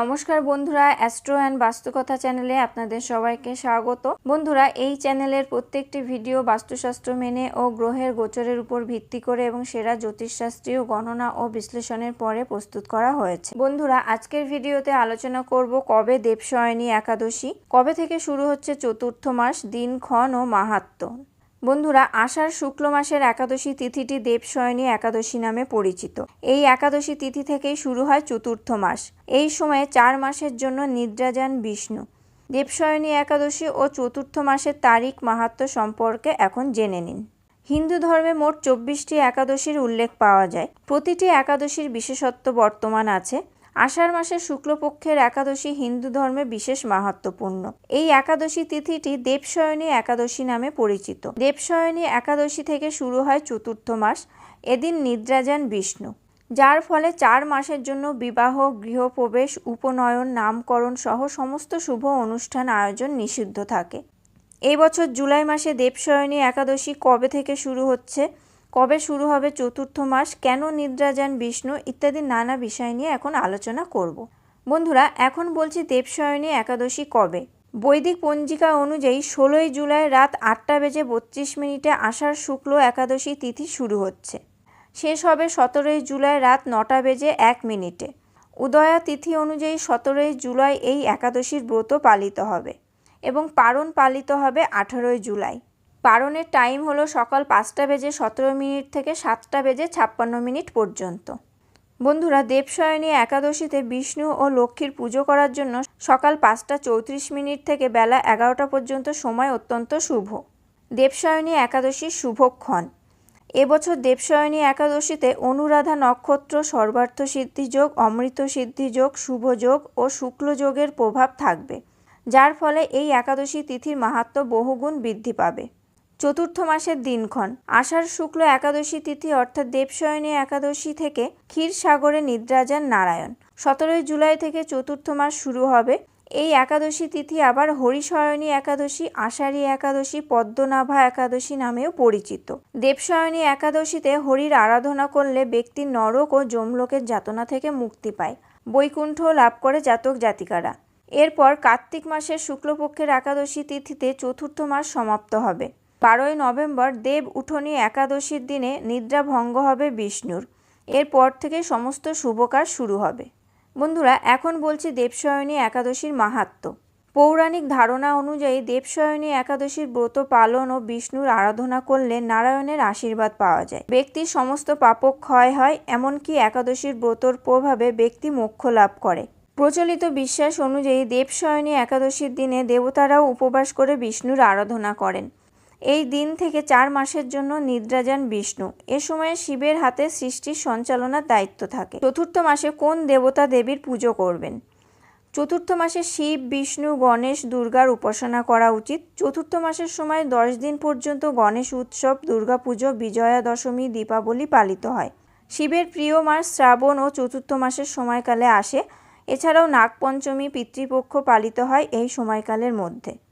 নমস্কার বন্ধুরা astro and বাস্তুকথা চ্যানেলে আপনাদের সবাইকে স্বাগত। বন্ধুরা, এই চ্যানেলের প্রত্যেকটি ভিডিও বাস্তুশাস্ত্র মেনে ও গ্রহের গোচরের উপর ভিত্তি করে এবং সেরা জ্যোতিষশাস্ত্রীয় গণনা ও বিশ্লেষণের পরে প্রস্তুত করা হয়েছে। বন্ধুরা, আজকের ভিডিওতে আলোচনা করব কবে দেবশয়নী একাদশী। কবে থেকে শুরু হচ্ছে চতুর্থ মাস দিনক্ষণ ও মাহাত্ম্য বন্ধুরা, আষাঢ় শুক্ল মাসের একাদশী তিথিটি দেবশয়নী একাদশী নামে পরিচিত। এই একাদশী তিথি থেকেই শুরু হয় চতুর্থ মাস। এই সময়ে চার মাসের জন্য নিদ্রা যান বিষ্ণু। দেবশয়নী একাদশী ও চতুর্থ মাসের তারিখ মাহাত্ম্য সম্পর্কে এখন জেনে নিন। হিন্দু ধর্মে মোট চব্বিশটি একাদশীর উল্লেখ পাওয়া যায়। প্রতিটি একাদশীর বিশেষত্ব বর্তমান আছে। আষাঢ় মাসের শুক্লপক্ষের একাদশী হিন্দু ধর্মে বিশেষ মাহাত্মপূর্ণ। এই একাদশী তিথিটি দেবশয়নী একাদশী নামে পরিচিত। দেবশয়নী একাদশী থেকে শুরু হয় চতুর্থ মাস, এদিন নিদ্রা যান বিষ্ণু। যার ফলে চার মাসের জন্য বিবাহ, গৃহপ্রবেশ, উপনয়ন, নামকরণ সহ সমস্ত শুভ অনুষ্ঠান আয়োজন নিষিদ্ধ থাকে। এই বছর জুলাই মাসে দেবশয়নী একাদশী কবে থেকে শুরু হচ্ছে? কবে শুরু হবে চতুর্থ মাস, কেন নিদ্রা যান বিষ্ণু, ইত্যাদি নানা বিষয় নিয়ে এখন আলোচনা করব। বন্ধুরা, এখন বলছি দেবশয়নী একাদশী কবে? বৈদিক পঞ্জিকা অনুযায়ী ষোলোই জুলাই রাত আটটা বেজে বত্রিশ মিনিটে আষাঢ় শুক্ল একাদশী তিথি শুরু হচ্ছে। শেষ হবে সতেরোই জুলাই রাত নটা বেজে এক মিনিটে। উদয়া তিথি অনুযায়ী সতেরোই জুলাই এই একাদশীর ব্রত পালিত হবে এবং পারণ পালিত হবে আঠারোই জুলাই। পারণের টাইম হলো সকাল পাঁচটা বেজে সতেরো মিনিট থেকে সাতটা বেজে ছাপ্পান্ন মিনিট পর্যন্ত। বন্ধুরা, দেবশয়নী একাদশীতে বিষ্ণু ও লক্ষ্মীর পুজো করার জন্য সকাল পাঁচটা চৌত্রিশ মিনিট থেকে বেলা এগারোটা পর্যন্ত সময় অত্যন্ত শুভ। দেবশয়নী একাদশীর শুভক্ষণ। এবছর দেবশয়নী একাদশীতে অনুরাধা নক্ষত্র, সর্বার্থ সিদ্ধিযোগ অমৃত সিদ্ধিযোগ শুভযোগ ও শুক্লযোগের প্রভাব থাকবে, যার ফলে এই একাদশী তিথির মাহাত্ম বহুগুণ বৃদ্ধি পাবে। চতুর্থ মাসের দিনক্ষণ। আষাঢ় শুক্ল একাদশী তিথি অর্থাৎ দেবশয়নী একাদশী থেকে ক্ষীরসাগরে নিদ্রা যান নারায়ণ। সতেরোই জুলাই থেকে চতুর্থ মাস শুরু হবে। এই একাদশী তিথি আবার হরিশয়নী একাদশী, আষাঢ়ী একাদশী, পদ্মনাভা একাদশী নামেও পরিচিত। দেবশয়নী একাদশীতে হরির আরাধনা করলে ব্যক্তি নরক ও যমলোকের যাতনা থেকে মুক্তি পায়। বৈকুণ্ঠ লাভ করে জাতক জাতিকারা। এরপর কার্তিক মাসের শুক্লপক্ষের একাদশী তিথিতে চতুর্থ মাস সমাপ্ত হবে। বারোই নভেম্বর দেব উঠনী একাদশীর দিনে নিদ্রা ভঙ্গ হবে বিষ্ণুর। এরপর থেকে সমস্ত শুভ কাজ শুরু হবে। বন্ধুরা, এখন বলছি দেবশয়নী একাদশীর মাহাত্ম। পৌরাণিক ধারণা অনুযায়ী দেবশয়নী একাদশীর ব্রত পালন ও বিষ্ণুর আরাধনা করলে নারায়ণের আশীর্বাদ পাওয়া যায়। ব্যক্তির সমস্ত পাপক ক্ষয় হয়, এমনকি একাদশীর ব্রতর প্রভাবে ব্যক্তি মোক্ষ লাভ করে। প্রচলিত বিশ্বাস অনুযায়ী দেবশয়নী একাদশীর দিনে দেবতারাও উপবাস করে বিষ্ণুর আরাধনা করেন। এই দিন থেকে চার মাসের জন্য নিদ্রা যান বিষ্ণু। এ সময়ে শিবের হাতে সৃষ্টির সঞ্চালনার দায়িত্ব থাকে। চতুর্থ মাসে কোন দেবতা দেবীর পুজো করবেন? চতুর্থ মাসে শিব, বিষ্ণু, গণেশ, দুর্গার উপাসনা করা উচিত। চতুর্থ মাসের সময় দশ দিন পর্যন্ত গণেশ উৎসব দুর্গাপুজো বিজয়া দশমী, দীপাবলি পালিত হয়। শিবের প্রিয় মাস শ্রাবণ ও চতুর্থ মাসের সময়কালে আসে। এছাড়াও নাগপঞ্চমী, পিতৃপক্ষ পালিত হয় এই সময়কালের মধ্যে।